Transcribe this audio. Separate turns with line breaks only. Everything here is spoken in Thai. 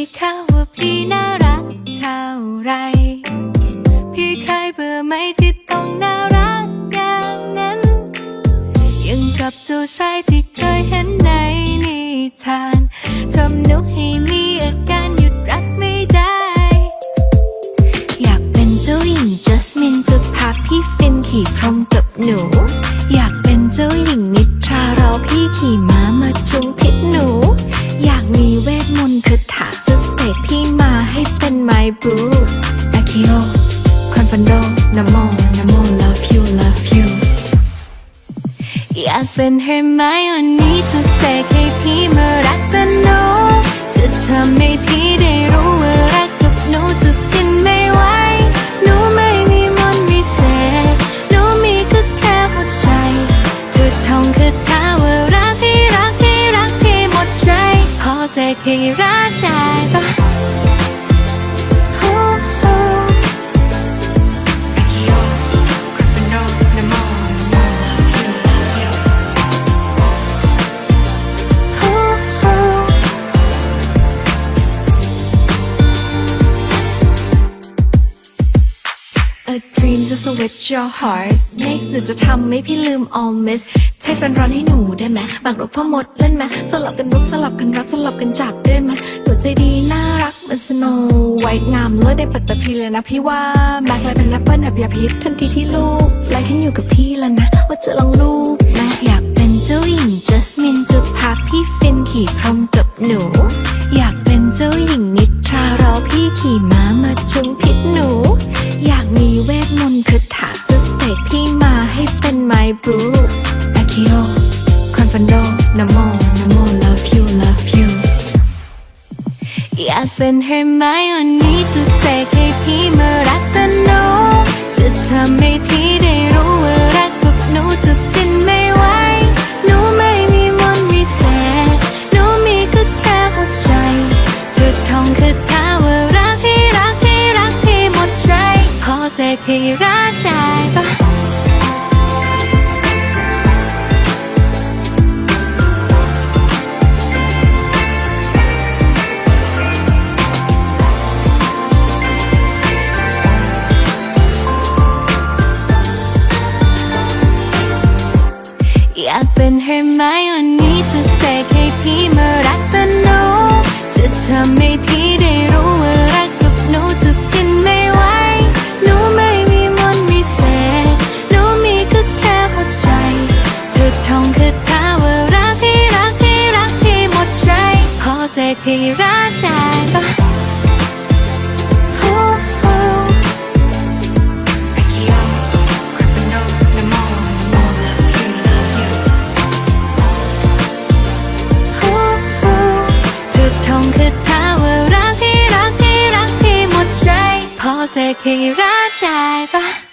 พี่เขาว่าพี่น่ารักเท่าไร พี่เคยเบื่อไหมที่ต้องน่ารักอย่างนั้น ยังกับเจ้าชายที่เคยเห็นในนิทานทำหนุให้มีอาการหยุดรักไม่ได้ อยากเป็นเจ้าหญิงจัสมินจะพาพี่ฟินขี่พรมกับหนู อยากเป็นเจ้าหญิงนิทรารอพี่ขี่ม้ามาจุงพิษหนู เป็นไมบูอาคิโอคอนฟันโดนะโมนโม love you love you อยากเป็นเฮอร์ไมโอนี่จะเสกให้พี่มารักกันหนูจะทำให้พี่ได้รู้ว่ารักกับหนูจะฟินไม่ไหวหนูไม่มีมนต์วิเศษหนูมีก็แค่หัวใจจะท่องคาถาว่ารักพี่รักพี่รักพี่หมดใจ พอเสกให้รักได้ dream to switch your heart next หนูจะทำให้พี่ลืม all miss ใช้แฟนร้อนให้หนูได้ไหมบางรบพ่อมดเล่นไหมสลับกันรุกสลับกันรักสลับกันจับได้ไหมหนูใจดีน่ารักเหมือนสโนไวท์งามเลิศได้ปัตตพีเลยนะพี่ว่าแม็กลายเป็นแอปเปิลแบบยาพิษทันทีที่ลูกไลค์ขึ้นอยู่กับพี่แล้วนะ ว่าจะลองลูกแม่อยากเป็นเจ้าหญิงจัสมิน ฟันโดนโมนโม love you love you อยากเป็นเฮอร์ไมโอนี่จะเสกให้พี่มารักกันหนูจะทำให้พี่ได้รู้ว่ารักกับหนูจะฟินไม่ไหวหนูไม่มีมนต์วิเศษหนูมีก็แค่หัวใจจะท่องคาถาว่ารักพี่รักพี่รักพี่หมดใจ พอเสกให้รักได้ปะ จะทำให้พี่ได้รู้ว่ารักกับหนูจะฟินไม่ไหวหนูไม่มีมนต์วิเศษหนูมีก็แค่หัวใจจะท่องคาถาว่ารักพี่รักพี่รักพี่หมดใจ พอเสกที่รักได้ เสกให้รักได้ปะ